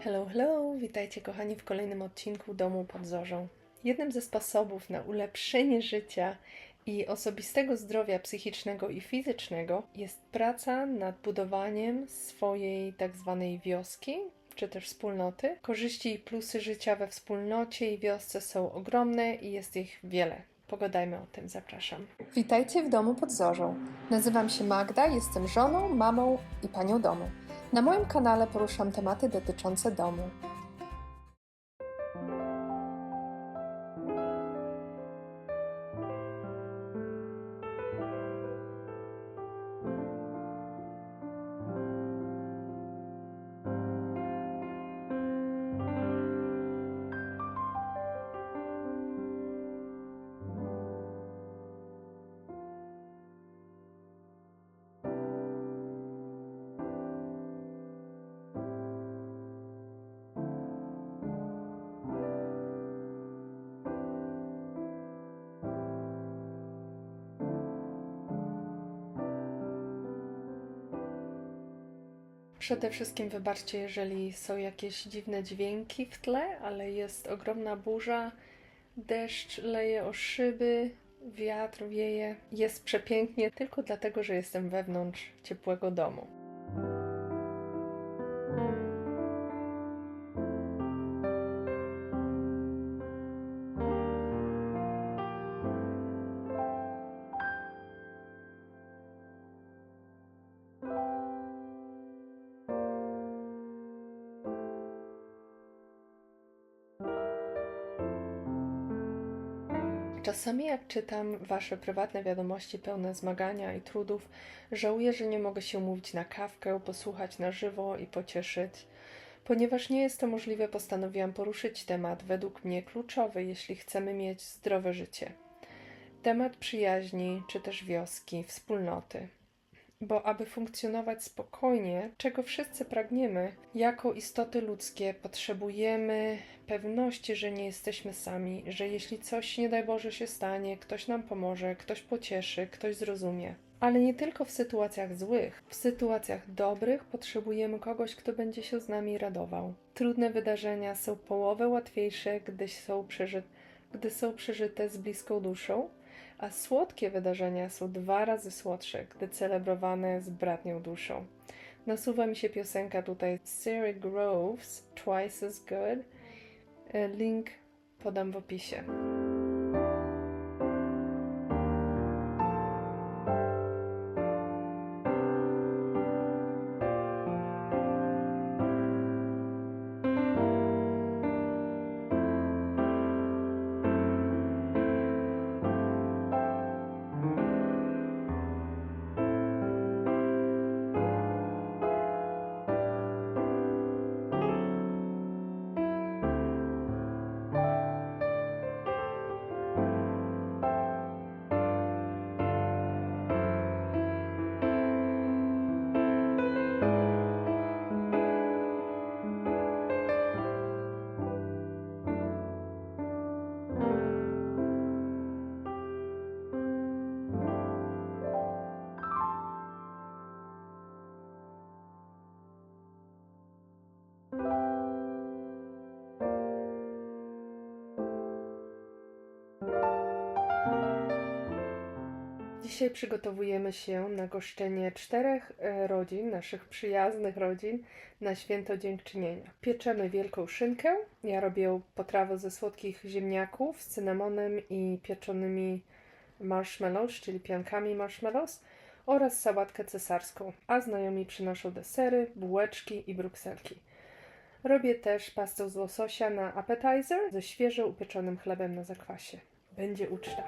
Hello, hello! Witajcie kochani w kolejnym odcinku Domu pod Zorzą. Jednym ze sposobów na ulepszenie życia i osobistego zdrowia psychicznego i fizycznego jest praca nad budowaniem swojej tak zwanej wioski, czy też wspólnoty. Korzyści i plusy życia we wspólnocie i wiosce są ogromne i jest ich wiele. Pogadajmy o tym, zapraszam. Witajcie w domu pod Zorzą. Nazywam się Magda, jestem żoną, mamą i panią domu. Na moim kanale poruszam tematy dotyczące domu. Przede wszystkim wybaczcie, jeżeli są jakieś dziwne dźwięki w tle, ale jest ogromna burza, deszcz leje o szyby, wiatr wieje. Jest przepięknie tylko dlatego, że jestem wewnątrz ciepłego domu. Czasami jak czytam wasze prywatne wiadomości pełne zmagania i trudów, żałuję, że nie mogę się umówić na kawkę, posłuchać na żywo i pocieszyć. Ponieważ nie jest to możliwe, postanowiłam poruszyć temat według mnie kluczowy, jeśli chcemy mieć zdrowe życie. Temat przyjaźni, czy też wioski, wspólnoty. Bo aby funkcjonować spokojnie, czego wszyscy pragniemy, jako istoty ludzkie potrzebujemy pewności, że nie jesteśmy sami, że jeśli coś, nie daj Boże, się stanie, ktoś nam pomoże, ktoś pocieszy, ktoś zrozumie. Ale nie tylko w sytuacjach złych. W sytuacjach dobrych potrzebujemy kogoś, kto będzie się z nami radował. Trudne wydarzenia są połowę łatwiejsze, gdy są, przeży... gdy są przeżyte z bliską duszą, a słodkie wydarzenia są dwa razy słodsze, gdy celebrowane z bratnią duszą. Nasuwa mi się piosenka tutaj Sarah Groves, Twice as Good. E, Link podam w opisie. Dzisiaj przygotowujemy się na goszczenie czterech e, rodzin, naszych przyjaznych rodzin, na święto dziękczynienia. Pieczemy wielką szynkę. Ja robię potrawę ze słodkich ziemniaków z cynamonem i pieczonymi marshmallows, czyli piankami marshmallows oraz sałatkę cesarską, a znajomi przynoszą desery, bułeczki i brukselki. Robię też pastę z łososia na appetizer ze świeżo upieczonym chlebem na zakwasie. Będzie uczta.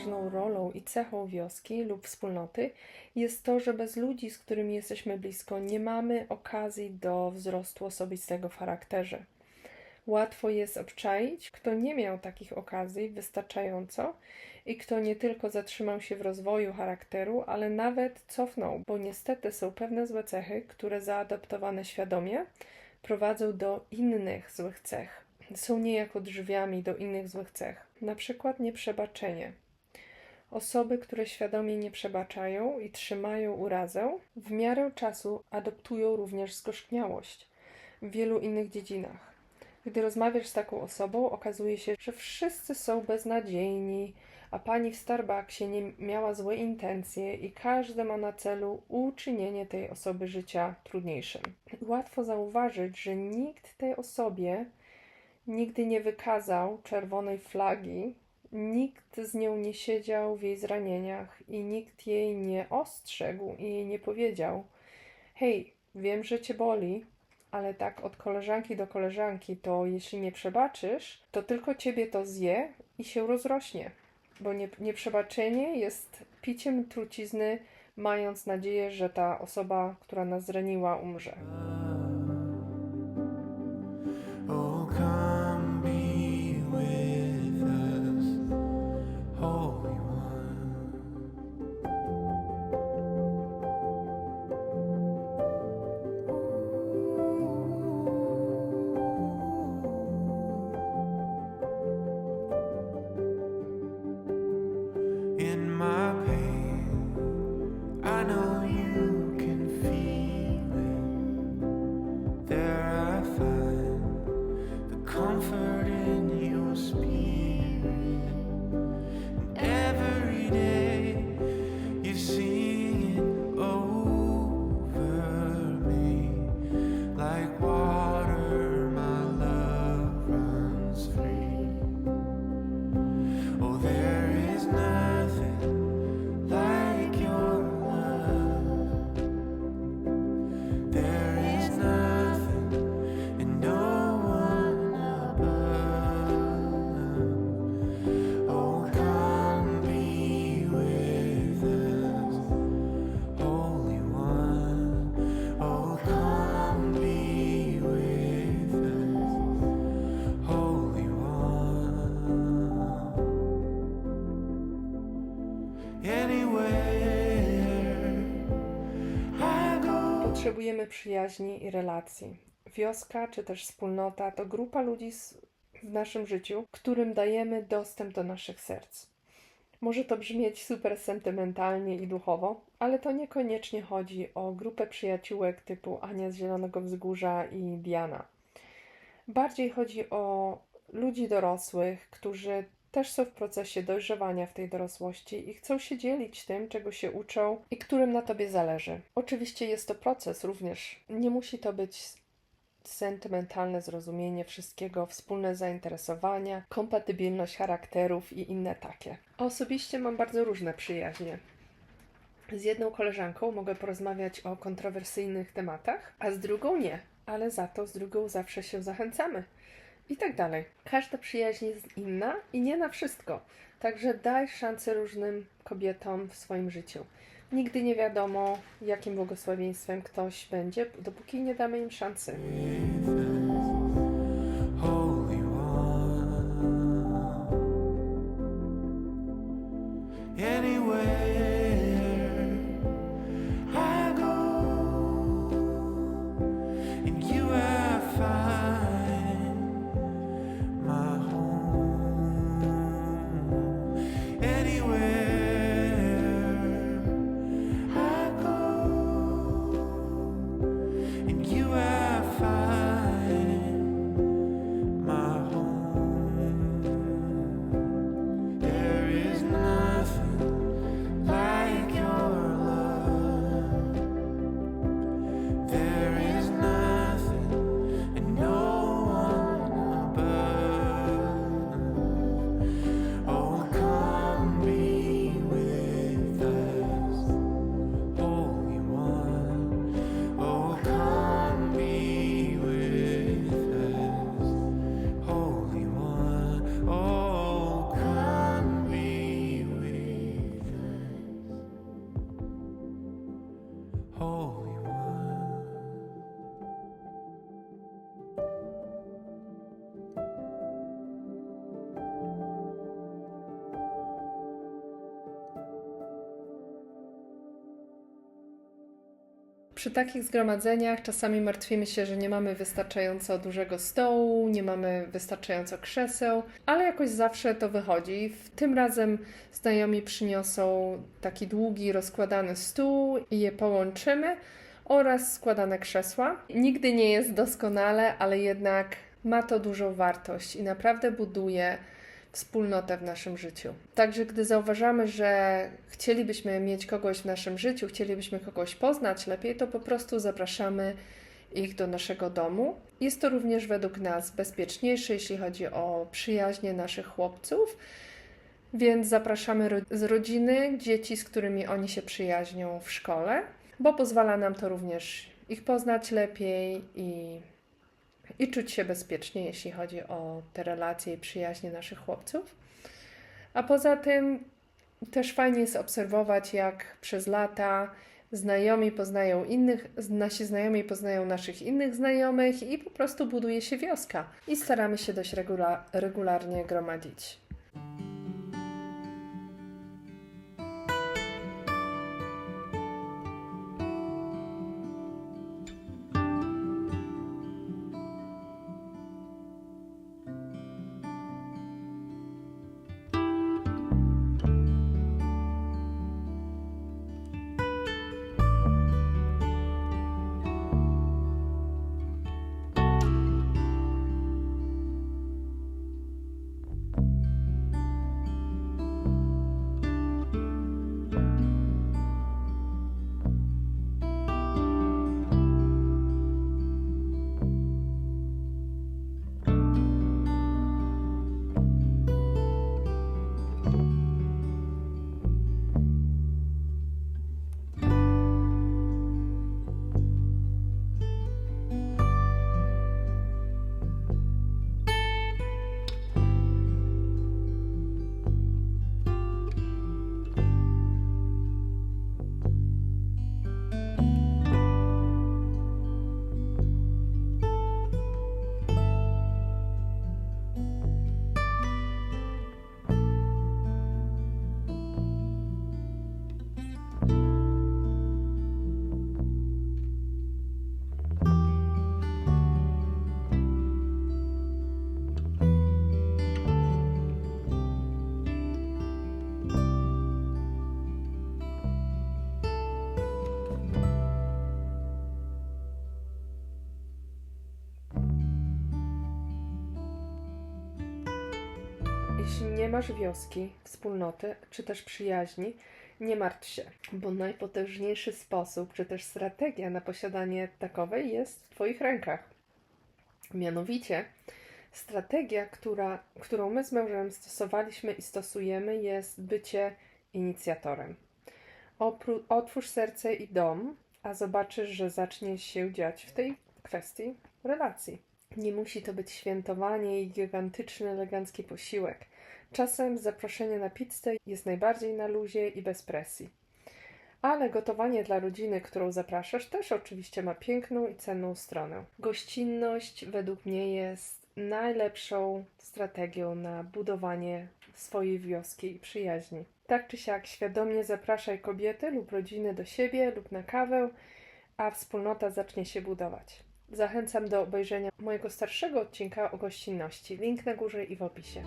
Ważną rolą i cechą wioski lub wspólnoty jest to, że bez ludzi, z którymi jesteśmy blisko, nie mamy okazji do wzrostu osobistego w charakterze. Łatwo jest obczaić, kto nie miał takich okazji wystarczająco i kto nie tylko zatrzymał się w rozwoju charakteru, ale nawet cofnął, bo niestety są pewne złe cechy, które zaadaptowane świadomie prowadzą do innych złych cech. Są niejako drzwiami do innych złych cech, na przykład nieprzebaczenie. Osoby, które świadomie nie przebaczają i trzymają urazę, w miarę czasu adoptują również zgorzkniałość w wielu innych dziedzinach. Gdy rozmawiasz z taką osobą, okazuje się, że wszyscy są beznadziejni, a pani w Starbucksie nie miała złe intencje i każdy ma na celu uczynienie tej osoby życia trudniejszym. Łatwo zauważyć, że nikt tej osobie nigdy nie wykazał czerwonej flagi, nikt z nią nie siedział w jej zranieniach i nikt jej nie ostrzegł i jej nie powiedział: Hej, wiem, że cię boli, ale tak od koleżanki do koleżanki, to jeśli nie przebaczysz, to tylko ciebie to zje i się rozrośnie. Bo nie, nieprzebaczenie jest piciem trucizny, mając nadzieję, że ta osoba, która nas zraniła, umrze. Oh, comfort in your spirit. Potrzebujemy przyjaźni i relacji. Wioska czy też wspólnota to grupa ludzi w naszym życiu, którym dajemy dostęp do naszych serc. Może to brzmieć super sentymentalnie i duchowo, ale to niekoniecznie chodzi o grupę przyjaciółek typu Ania z Zielonego Wzgórza i Diana. Bardziej chodzi o ludzi dorosłych, którzy też są w procesie dojrzewania w tej dorosłości i chcą się dzielić tym, czego się uczą i którym na tobie zależy. Oczywiście jest to proces również. Nie musi to być sentymentalne zrozumienie wszystkiego, wspólne zainteresowania, kompatybilność charakterów i inne takie. Osobiście mam bardzo różne przyjaźnie. Z jedną koleżanką mogę porozmawiać o kontrowersyjnych tematach, a z drugą nie, ale za to z drugą zawsze się zachęcamy. I tak dalej. Każda przyjaźń jest inna i nie na wszystko. Także daj szansę różnym kobietom w swoim życiu. Nigdy nie wiadomo, jakim błogosławieństwem ktoś będzie, dopóki nie damy im szansy. Przy takich zgromadzeniach czasami martwimy się, że nie mamy wystarczająco dużego stołu, nie mamy wystarczająco krzeseł, ale jakoś zawsze to wychodzi. Tym razem znajomi przyniosą taki długi, rozkładany stół i je połączymy oraz składane krzesła. Nigdy nie jest doskonale, ale jednak ma to dużą wartość i naprawdę buduje wspólnotę w naszym życiu. Także gdy zauważamy, że chcielibyśmy mieć kogoś w naszym życiu, chcielibyśmy kogoś poznać lepiej, to po prostu zapraszamy ich do naszego domu. Jest to również według nas bezpieczniejsze, jeśli chodzi o przyjaźnie naszych chłopców. Więc zapraszamy ro- z rodziny dzieci, z którymi oni się przyjaźnią w szkole, bo pozwala nam to również ich poznać lepiej i i czuć się bezpiecznie, jeśli chodzi o te relacje i przyjaźnie naszych chłopców. A poza tym też fajnie jest obserwować, jak przez lata znajomi poznają innych, nasi znajomi poznają naszych innych znajomych i po prostu buduje się wioska. I staramy się dość regula- regularnie gromadzić. Jeśli nie masz wioski, wspólnoty czy też przyjaźni, nie martw się, bo najpotężniejszy sposób czy też strategia na posiadanie takowej jest w Twoich rękach. Mianowicie, strategia, która, którą my z mężem stosowaliśmy i stosujemy, jest bycie inicjatorem. Opró- otwórz serce i dom, a zobaczysz, że zacznie się dziać w tej kwestii relacji. Nie musi to być świętowanie i gigantyczny, elegancki posiłek. Czasem zaproszenie na pizzę jest najbardziej na luzie i bez presji. Ale gotowanie dla rodziny, którą zapraszasz, też oczywiście ma piękną i cenną stronę. Gościnność według mnie jest najlepszą strategią na budowanie swojej wioski i przyjaźni. Tak czy siak, świadomie zapraszaj kobiety lub rodziny do siebie lub na kawę, a wspólnota zacznie się budować. Zachęcam do obejrzenia mojego starszego odcinka o gościnności. Link na górze i w opisie.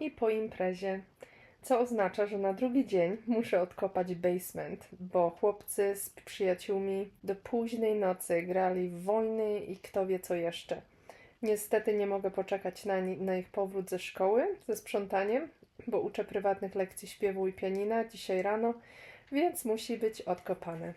I po imprezie Co oznacza, że na drugi dzień muszę odkopać basement, bo chłopcy z przyjaciółmi do późnej nocy grali w wojny i kto wie co jeszcze. Niestety nie mogę poczekać na, na ich powrót ze szkoły, ze sprzątaniem, bo uczę prywatnych lekcji śpiewu i pianina dzisiaj rano, więc musi być odkopane.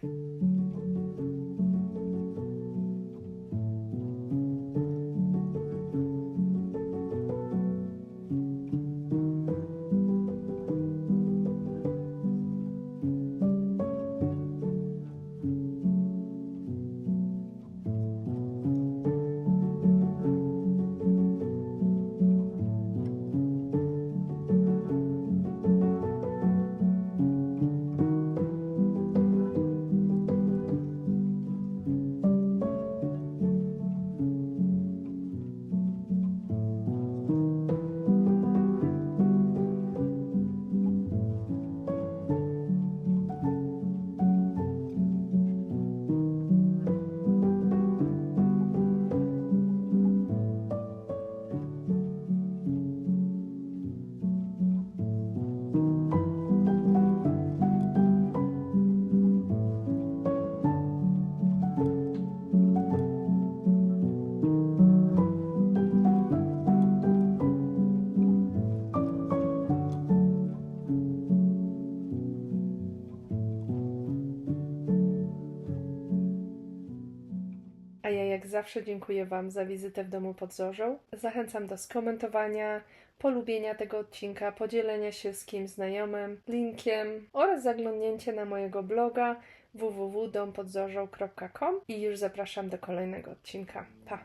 Zawsze dziękuję Wam za wizytę w domu pod Zorzą. Zachęcam do skomentowania, polubienia tego odcinka, podzielenia się z kimś znajomym, linkiem oraz zaglądnięcie na mojego bloga www.dompodzorzoł.com i już zapraszam do kolejnego odcinka. Pa!